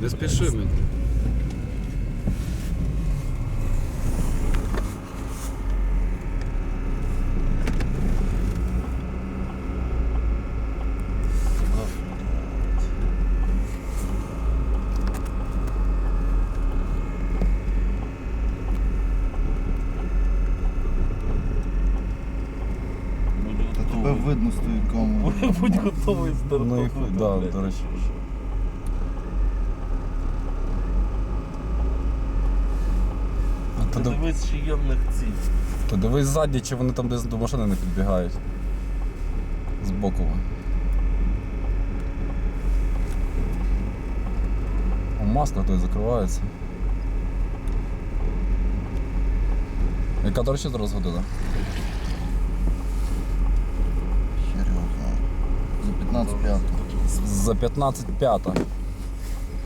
Не спіши тебе видно з камери. Будь готовий стартувати. Ну і хуй, да, до речі. Див- дивись, чи є в них ці. та дивись ззаді, чи вони там десь до машини не підбігають. Збоку. О, маска той закривається. Яка, до речі, зараз година? Хер. За 15 п'яту. За 15 п'ята.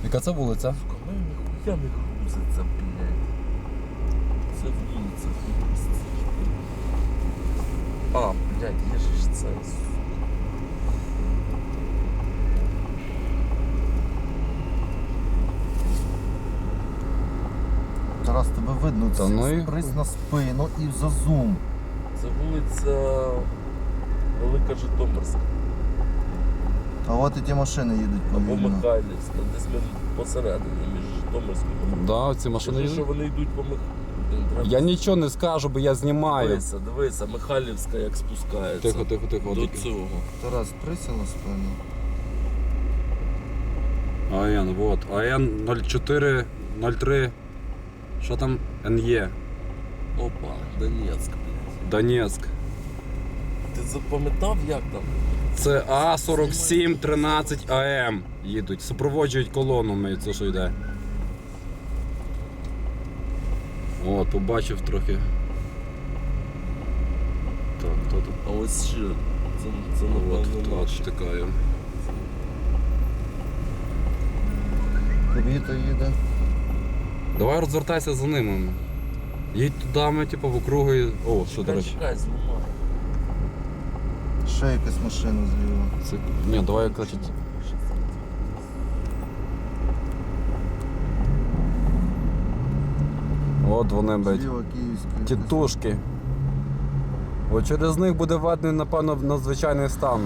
Яка це вулиця? Коли ніхуя не грузиться, блядь. Це вулиця. А, блядь, є ж це. Тарас, тебе видно. Та ну і- Спрись на спину і за зум. Це вулиця Велика Житомирська. А от і ті машини їдуть Або повільно. Михайлівська, десь ми посередині між Житомирською. Да, ці машини Скажи, що вони йдуть по Михайлівській. Я нічого не скажу, бо я знімаю. Дивися, дивися, Михайлівська як спускається. Тихо, тихо, тихо. До цього. Тарас, сприся на спину. АН, вот. АН 0403. Що там? НЕ. Опа, Донецьк, блядь. Донецьк. Ти запам'ятав, як там? Це А4713 АМ їдуть. Супроводжують колону, колонами, це що йде. От, побачив трохи. Так, хто тут? А ось ще. Це, це От, хто наші. втикає. Кубіта їде. Давай розвертайся за ними. Їдь туди, ми, типу, в округи. О, що до речі. чекай, знімай. Ще якась машина зліва. Це... Ні, давай, значить. От вони, блядь. Тітушки. От через них буде ватний, напевно, надзвичайний стан.